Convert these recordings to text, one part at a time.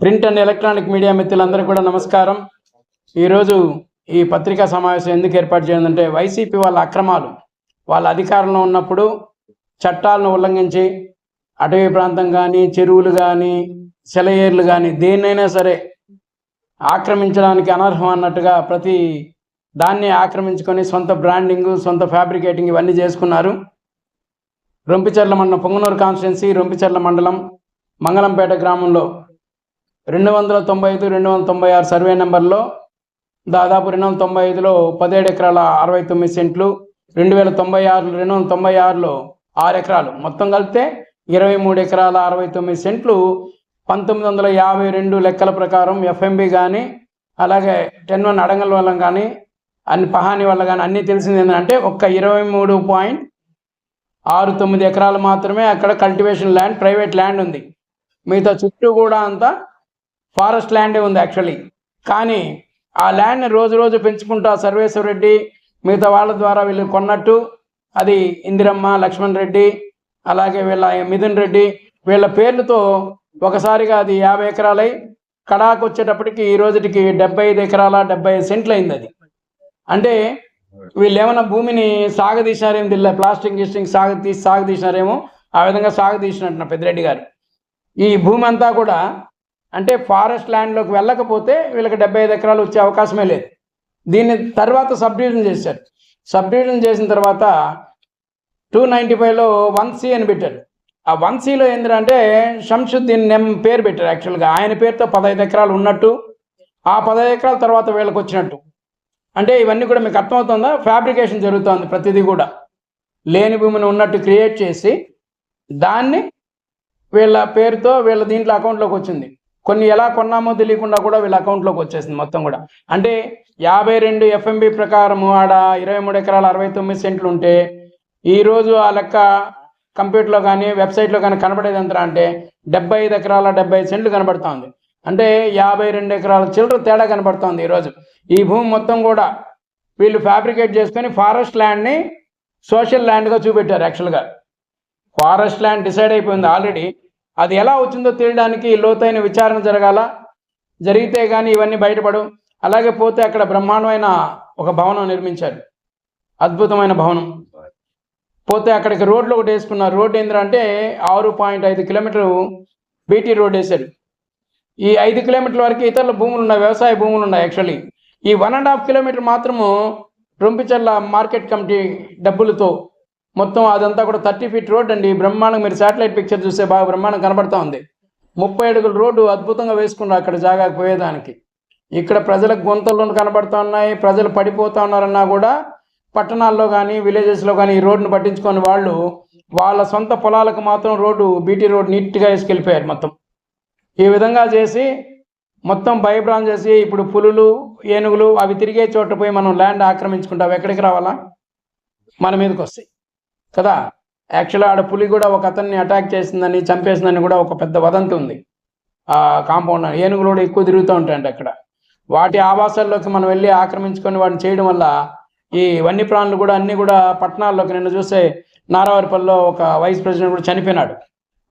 Print and electronic media మిత్రులందరికీ కూడా నమస్కారం. ఈరోజు ఈ పత్రికా సమావేశం ఎందుకు ఏర్పాటు చేయాలంటే వైసీపీ వాళ్ళ అక్రమాలు. వాళ్ళ అధికారంలో ఉన్నప్పుడు చట్టాలను ఉల్లంఘించి అటవీ ప్రాంతం కానీ చెరువులు కానీ సెలయేర్లు కానీ దేన్నైనా సరే ఆక్రమించడానికి అనర్హం అన్నట్టుగా ప్రతి దాన్ని ఆక్రమించుకొని సొంత బ్రాండింగ్ సొంత ఫ్యాబ్రికేటింగ్ ఇవన్నీ చేసుకున్నారు. రొంపిచెర్ల మండలం పొంగనూరు కాన్స్టిట్యున్సీ రొంపిచెర్ల మండలం మంగళంపేట గ్రామంలో రెండు వందల తొంభై ఐదు రెండు వందల తొంభై ఆరు సర్వే నెంబర్లో దాదాపు రెండు వందల తొంభై ఐదులో పదిహేడు ఎకరాల అరవై తొమ్మిది సెంట్లు రెండు వేల తొంభై ఆరు రెండు వందల తొంభై ఆరులో ఆరు ఎకరాలు. మొత్తం కలిపితే ఇరవై మూడు ఎకరాల అరవై తొమ్మిది సెంట్లు పంతొమ్మిది వందల యాభై రెండు లెక్కల ప్రకారం ఎఫ్ఎంబి కానీ అలాగే టెన్ వన్ అడంగల్ వల్ల కానీ అన్ని పహాని వల్ల కానీ అన్నీ తెలిసింది ఏంటంటే ఒక్క ఇరవై మూడు పాయింట్ ఆరు తొమ్మిది ఎకరాలు మాత్రమే అక్కడ కల్టివేషన్ ల్యాండ్ ప్రైవేట్ ల్యాండ్ ఉంది. మిగతా చుట్టూ కూడా అంతా ఫారెస్ట్ ల్యాండే ఉంది యాక్చువల్లీ. కానీ ఆ ల్యాండ్ని రోజు రోజు పెంచుకుంటా సర్వేశ్వర రెడ్డి మిగతా వాళ్ళ ద్వారా వీళ్ళు కొన్నట్టు అది ఇందిరమ్మ లక్ష్మణ్ రెడ్డి అలాగే వీళ్ళ మిథున్ రెడ్డి వీళ్ళ పేర్లతో ఒకసారిగా అది యాభై ఎకరాలై కడాకు వచ్చేటప్పటికి ఈ రోజుటికి డెబ్బై ఐదు ఎకరాల డెబ్బై ఐదు సెంట్లు అయింది అది. అంటే వీళ్ళు ఏమైనా భూమిని సాగదీసినారేమో దిల్ల ప్లాస్టిక్ గిస్టింగ్ సాగు తీసి సాగదీసినారేమో ఆ విధంగా సాగదీసినట్టు నా పెద్దిరెడ్డి గారు. ఈ భూమి అంతా కూడా అంటే ఫారెస్ట్ ల్యాండ్లోకి వెళ్ళకపోతే వీళ్ళకి డెబ్బై ఐదు ఎకరాలు వచ్చే అవకాశమే లేదు. దీన్ని తర్వాత సబ్ డివిజన్ చేశారు. సబ్ డివిజన్ చేసిన తర్వాత టూ నైంటీ ఫైవ్లో వన్ సి అని పెట్టారు. ఆ వన్ సిలో ఏంటంటే షంషుద్దీన్ నెమ్ పేరు పెట్టారు యాక్చువల్గా ఆయన పేరుతో పదహైదు ఎకరాలు ఉన్నట్టు ఆ పదహైదు ఎకరాల తర్వాత వీళ్ళకి వచ్చినట్టు. అంటే ఇవన్నీ కూడా మీకు అర్థమవుతుందా? ఫ్యాబ్రికేషన్ జరుగుతోంది ప్రతిదీ కూడా. లేని భూమిని ఉన్నట్టు క్రియేట్ చేసి దాన్ని వీళ్ళ పేరుతో వీళ్ళ దీంట్లో అకౌంట్లోకి వచ్చింది. కొన్ని ఎలా కొన్నామో తెలియకుండా కూడా వీళ్ళ అకౌంట్లోకి వచ్చేసింది మొత్తం కూడా. అంటే యాభై రెండు ఎఫ్ఎంబి ప్రకారము ఆడ ఇరవై మూడు ఎకరాల అరవై తొమ్మిది సెంట్లు ఉంటే ఈరోజు ఆ లెక్క కంప్యూటర్లో కానీ వెబ్సైట్లో కానీ కనబడేది ఎంత అంటే డెబ్బై ఐదు ఎకరాల డెబ్బై ఐదు సెంట్లు కనబడుతోంది అంటే యాభై రెండు ఎకరాల చిల్లర తేడా కనబడుతోంది ఈరోజు ఈ భూమి మొత్తం కూడా వీళ్ళు ఫ్యాబ్రికేట్ చేసుకొని ఫారెస్ట్ ల్యాండ్ని సోషల్ ల్యాండ్గా చూపెట్టారు యాక్చువల్గా ఫారెస్ట్ ల్యాండ్ డిసైడ్ అయిపోయింది ఆల్రెడీ అది ఎలా వచ్చిందో తెలియడానికి లోతైన విచారణ జరగాల. జరిగితే కానీ ఇవన్నీ బయటపడవు. అలాగే పోతే అక్కడ బ్రహ్మాండమైన ఒక భవనం నిర్మించారు. అద్భుతమైన భవనం. పోతే అక్కడికి రోడ్లు ఒకటి వేసుకున్నారు. రోడ్డు ఏంటంటే ఆరు పాయింట్ ఐదు కిలోమీటర్లు బీటీ రోడ్ వేశారు. ఈ ఐదు కిలోమీటర్ల వరకు ఇతరుల భూములు ఉన్నాయి వ్యవసాయ భూములు ఉన్నాయి యాక్చువల్లీ. ఈ వన్ అండ్ హాఫ్ కిలోమీటర్ మాత్రము రొంపిచర్ల మార్కెట్ కమిటీ డబ్బులతో మొత్తం అదంతా కూడా థర్టీ ఫీట్ రోడ్ అండి. బ్రహ్మాండం మీరు శాటిలైట్ పిక్చర్ చూస్తే బాగా బ్రహ్మాండం కనబడతా ఉంది. ముప్పై అడుగుల రోడ్డు అద్భుతంగా వేసుకున్నారు అక్కడ జాగాకు పోయేదానికి. ఇక్కడ ప్రజలకు గుంతలు కనబడుతూ ఉన్నాయి. ప్రజలు పడిపోతూ ఉన్నారన్నా కూడా పట్టణాల్లో కానీ విలేజెస్లో కానీ ఈ రోడ్డును పట్టించుకొని వాళ్ళు వాళ్ళ సొంత పొలాలకు మాత్రం రోడ్డు బీటీ రోడ్ నీట్గా వేసుకెళ్ళిపోయారు మొత్తం. ఈ విధంగా చేసి మొత్తం భయభ్రాంతి చేసి ఇప్పుడు పులులు ఏనుగులు అవి తిరిగే చోట పోయి మనం ల్యాండ్ ఆక్రమించుకుంటాం ఎక్కడికి రావాలా? మన మీదకి వస్తాయి. కదా? యాక్చువల్గా ఆడ పులి కూడా ఒక అతన్ని అటాక్ చేసిందని చంపేసిందని కూడా ఒక పెద్ద వదంతి ఉంది. ఆ కాంపౌండ్ ఏనుగులు కూడా ఎక్కువ తిరుగుతూ ఉంటాయండి అక్కడ. వాటి ఆవాసాల్లోకి మనం వెళ్ళి ఆక్రమించుకొని వాటిని చేయడం వల్ల ఈ వన్యప్రాణులు కూడా అన్నీ కూడా పట్టణాల్లోకి నిన్న చూస్తే నారావారిపల్లిలో ఒక వైస్ ప్రెసిడెంట్ కూడా చనిపోయినాడు.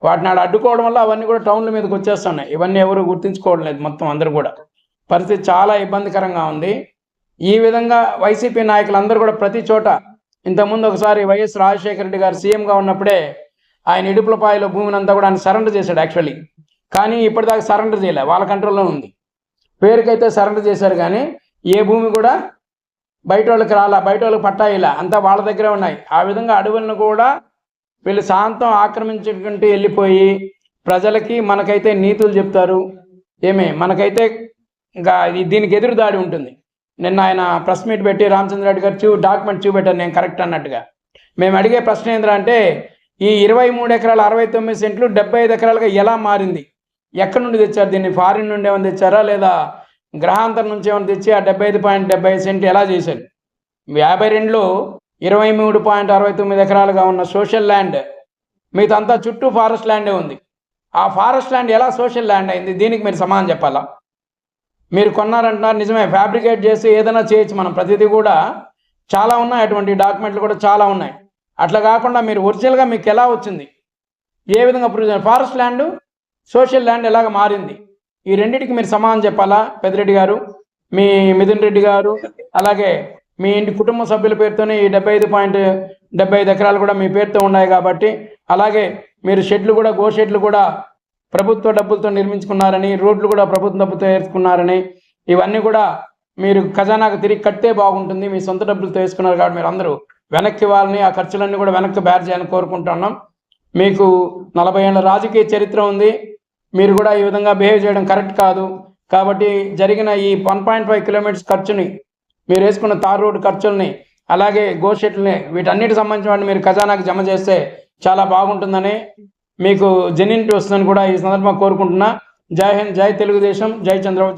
వాటిని ఆడ అడ్డుకోవడం వల్ల అవన్నీ కూడా టౌన్ల మీదకి వచ్చేస్తున్నాయి. ఇవన్నీ ఎవరు గుర్తించుకోవడం లేదు మొత్తం అందరూ కూడా. పరిస్థితి చాలా ఇబ్బందికరంగా ఉంది. ఈ విధంగా వైసీపీ నాయకులందరూ కూడా ప్రతి చోట ఇంతకుముందు ఒకసారి వైఎస్ రాజశేఖర రెడ్డి గారు సీఎంగా ఉన్నప్పుడే ఆయన ఇడుపులపాయలో భూమిని అంతా కూడా ఆయన సరెండర్ చేశాడు యాక్చువల్లీ. కానీ ఇప్పటిదాకా సరెండర్ చేయలే వాళ్ళ కంట్రోల్లో ఉంది. పేరుకైతే సరెండర్ చేశారు కానీ ఏ భూమి కూడా బయట వాళ్ళకి రాలా బయట వాళ్ళకి పట్టాయిలా అంతా వాళ్ళ దగ్గరే ఉన్నాయి. ఆ విధంగా అడవులను కూడా వీళ్ళు శాంతం ఆక్రమించుకుంటూ వెళ్ళిపోయి ప్రజలకి మనకైతే నీతులు చెప్తారు. ఏమే? మనకైతే ఇంకా దీనికి ఎదురు దాడి ఉంటుంది. నిన్న ఆయన ప్రెస్ మీట్ పెట్టి రామచంద్ర రెడ్డి గారు చూ డాక్యుమెంట్ చూపెట్టారు నేను కరెక్ట్ అన్నట్టుగా. మేము అడిగే ప్రశ్న ఏంటంటే ఈ ఇరవై మూడు ఎకరాల అరవై తొమ్మిది సెంట్లు డెబ్బై ఐదు ఎకరాలుగా ఎలా మారింది? ఎక్కడి నుండి తెచ్చారు? దీన్ని ఫారిన్ నుండి ఏమైనా తెచ్చారా? లేదా గ్రహాంతరం నుంచి ఏమైనా తెచ్చి ఆ డెబ్బై ఐదు పాయింట్ డెబ్బై ఐదు సెంట్లు ఎలా చేశారు? యాభై రెండులో ఇరవై మూడు పాయింట్ అరవై తొమ్మిది ఎకరాలుగా ఉన్న సోషల్ ల్యాండ్ మిగతంతా చుట్టూ ఫారెస్ట్ ల్యాండే ఉంది. ఆ ఫారెస్ట్ ల్యాండ్ ఎలా సోషల్ ల్యాండ్ అయింది? దీనికి మీరు సమాధానం చెప్పాలా? మీరు కొన్నారంటున్నారు నిజమే ఫ్యాబ్రికేట్ చేసి ఏదైనా చేయొచ్చు మనం. ప్రతిదీ కూడా చాలా ఉన్నాయి అటువంటి డాక్యుమెంట్లు కూడా చాలా ఉన్నాయి. అట్లా కాకుండా మీరు ఒరిజినల్గా మీకు ఎలా వచ్చింది? ఏ విధంగా prove forest land social land ఎలాగ మారింది? ఈ రెండింటికి మీరు సమానం చెప్పాలా పెద్దిరెడ్డి గారు? మీ మిథున్ రెడ్డి గారు? అలాగే మీ ఇంటి కుటుంబ సభ్యుల పేరుతోనే ఈ డెబ్బై ఐదు పాయింట్ డెబ్బై ఐదు ఎకరాలు కూడా మీ పేరుతో ఉన్నాయి కాబట్టి అలాగే మీరు షెడ్లు కూడా గో షెడ్లు కూడా ప్రభుత్వ డబ్బులతో నిర్మించుకున్నారని రోడ్లు కూడా ప్రభుత్వ డబ్బుతో వేసుకున్నారని ఇవన్నీ కూడా మీరు ఖజానాకు తిరిగి కట్టే బాగుంటుంది మీ సొంత డబ్బులతో వేసుకున్నారు కాబట్టి మీరు అందరూ వెనక్కి ఇవ్వాలని ఆ ఖర్చులన్నీ కూడా వెనక్కి బ్యార్ చేయాలని కోరుకుంటున్నాం మీకు నలభై ఏళ్ళ రాజకీయ చరిత్ర ఉంది. మీరు కూడా ఈ విధంగా బిహేవ్ చేయడం కరెక్ట్ కాదు. కాబట్టి జరిగిన ఈ వన్ పాయింట్ ఫైవ్ కిలోమీటర్స్ ఖర్చుని మీరు వేసుకున్న తార్ రోడ్డు ఖర్చుల్ని అలాగే గోషెట్లని వీటన్నిటి సంబంధించిన వాటిని మీరు ఖజానాకి జమ చేస్తే చాలా బాగుంటుందని మీకు జెన్యునిటీ వస్తుందని కూడా ఈ సందర్భంగా కోరుకుంటున్నా. జై హింద్ జై తెలుగుదేశం జై చంద్రబాబు